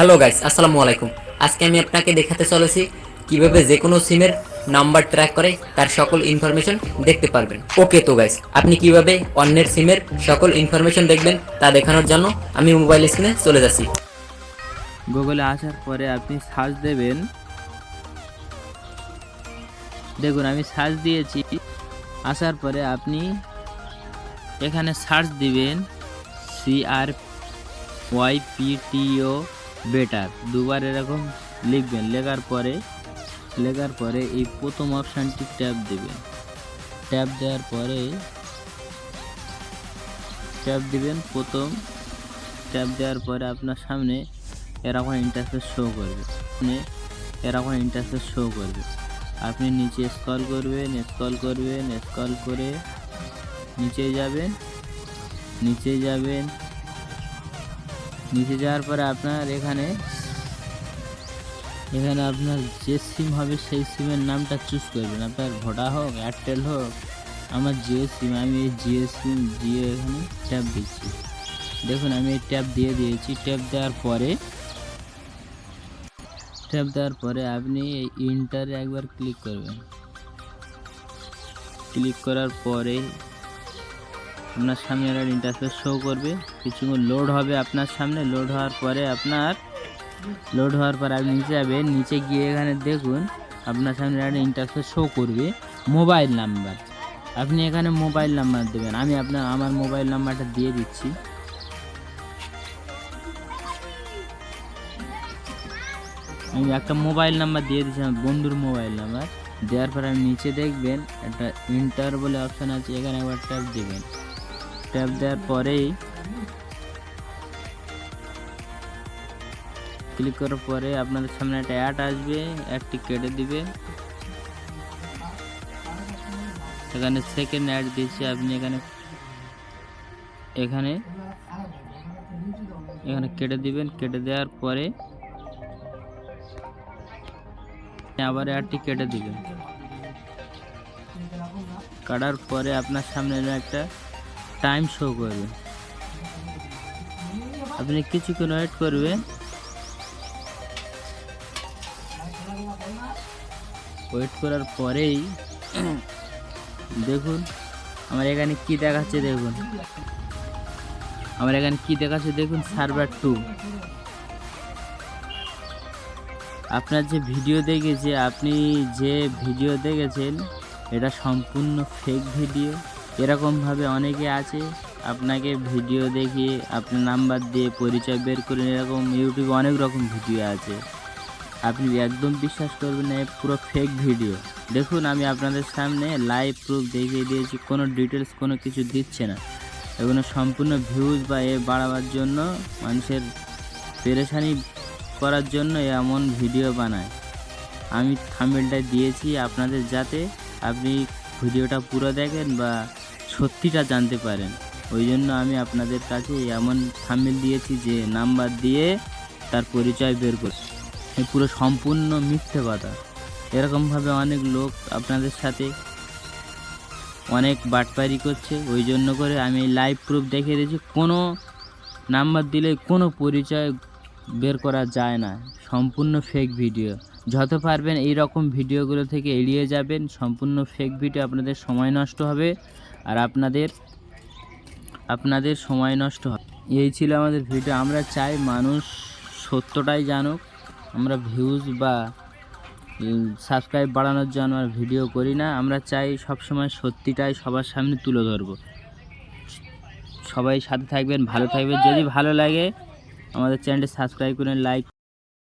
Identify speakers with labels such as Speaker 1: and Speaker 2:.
Speaker 1: Hello guys আসসালামু আলাইকুম আজকে আমি আপনাকে দেখাতে চলেছি কীভাবে যে কোনো সিমের নাম্বার ট্র্যাক করে তার সকল ইনফরমেশন দেখতে পারবেন। ওকে তো গাইস আপনি কীভাবে অন্যের সিমের সকল ইনফরমেশন দেখবেন তা দেখানোর জন্য আমি মোবাইল স্ক্রিনে চলে যাচ্ছি।
Speaker 2: গুগলে আসার পরে আপনি সার্চ দেবেন। দেখুন, আমি সার্চ দিয়েছি। আসার পরে আপনি এখানে সার্চ দিবেন সিআর ওয়াই পিটিও বেটার দুবার এরকম লিখবেন। লেখার পরে লেখার পরে এই প্রথম অপশানটি ট্যাপ দেবেন। ট্যাপ দেওয়ার পরে ট্যাপ দিবেন প্রথম। ট্যাপ দেওয়ার পরে আপনার সামনে এরকম ইন্টারফেস শো করবে। মানে এরকম ইন্টারফেস শো করবে। আপনি নিচে স্ক্রল করবেন স্ক্রল করবেন স্ক্রল করে নিচে যাবেন নিচে যাবেন। নিচে যাওয়ার পরে আপনার এখানে এখানে আপনার যে সিম হবে সেই সিমের নামটা চুজ করবেন। আপনার ভোডা হোক এয়ারটেল হোক, আমার জিও সিম আমি এই জিও সিম জিও এখানে ট্যাপ দিচ্ছি। দেখুন, আমি এই ট্যাপ দিয়ে দিয়েছি। ট্যাপ দেওয়ার পরে ট্যাপ দেওয়ার পরে আপনি এই ইন্টারে একবার ক্লিক করবেন। ক্লিক করার পরে আপনার সামনে একটা ইন্টারফেস শো করবে। কিছুক্ষণ লোড হবে আপনার সামনে। লোড হওয়ার পরে আপনার লোড হওয়ার পর আপনি নিচে যাবেন। নিচে গিয়ে এখানে দেখুন, আপনার সামনে একটা ইন্টারফেস শো করবে। মোবাইল নাম্বার আপনি এখানে মোবাইল নাম্বার দেবেন। আমি আপনার, আমার মোবাইল নাম্বারটা দিয়ে দিচ্ছি। আমি একটা মোবাইল নাম্বার দিয়ে দিচ্ছি, আমার বন্ধুর মোবাইল নাম্বার দেওয়ার পর আপনি নিচে দেখবেন, একটা ইন্টার বলে অপশান আছে। এখানে একবার ট্যাপ দেবেন। ট্যাপ দেওয়ার পরেই ক্লিক করার পরে আপনাদের সামনে একটা অ্যাড আসবে, অ্যাডটি কেটে দিবে। এখানে সেকেন্ড অ্যাড দিয়েছি, আপনি এখানে এখানে এখানে কেটে দিবেন, কেটে দেওয়ার পরে আবার অ্যাডটি কেটে দিবেন। কাটার পরে আপনার সামনে একটা টাইম শো করবে। আপনি কিছুক্ষণ ওয়েট করবেন। ওয়েট করার পরেই দেখুন, আমার এখানে কি দেখাচ্ছে দেখুন। আমার এখানে কি দেখাচ্ছে দেখুন সার্ভার টু আপনার যে ভিডিও দেখেছে, আপনি যে ভিডিও দেখেছেন, এটা সম্পূর্ণ ফেক ভিডিও এরকমভাবে অনেকে আছে, আপনাকে ভিডিও দেখিয়ে আপনার নাম্বার দিয়ে পরিচয় বের করে এরকম ইউটিউবে অনেক রকম ভিডিও আছে। আপনি একদম বিশ্বাস করবেন না পুরো ফেক ভিডিও দেখুন, আমি আপনাদের সামনে লাইভ প্রুফ দেখিয়ে দিয়েছি, কোনো ডিটেলস কোনো কিছু দিচ্ছে না। এগুলো সম্পূর্ণ ভিউজ বা এ বাড়াবার জন্য, মানুষের পেরেশানি করার জন্য এমন ভিডিও বানায়। আমি থামেলটা দিয়েছি আপনাদের যাতে আপনি ভিডিওটা পুরো দেখেন বা সত্যিটা জানতে পারেন। ওই জন্য আমি আপনাদের কাছে এমন থাম্বেল দিয়েছি যে নাম্বার দিয়ে তার পরিচয় বের করছি পুরো সম্পূর্ণ মিথ্যে কথা। এরকমভাবে অনেক লোক আপনাদের সাথে অনেক বাটপারি করছে। ওই জন্য করে আমি লাইভ প্রুফ দেখিয়ে দিয়েছি। কোনো নাম্বার দিলে কোনো পরিচয় বের করা যায় না। সম্পূর্ণ ফেক ভিডিও যত পারবেন এই রকম ভিডিওগুলো থেকে এড়িয়ে যাবেন। সম্পূর্ণ ফেক ভিডিও আপনাদের সময় নষ্ট হবে আর আপনাদের আপনাদের সময় নষ্ট হবে। এই ছিল আমাদের ভিডিও আমরা চাই মানুষ সত্যটাই জানুক। আমরা ভিউজ বা সাবস্ক্রাইব বাড়ানোর জন্য আর ভিডিও করি না। আমরা চাই সবসময় সত্যিটাই সবার সামনে তুলে ধরবো। সবাই সাথে থাকবেন, ভালো থাকবেন। যদি ভালো লাগে আমাদের চ্যানেলটি সাবস্ক্রাইব করে লাইক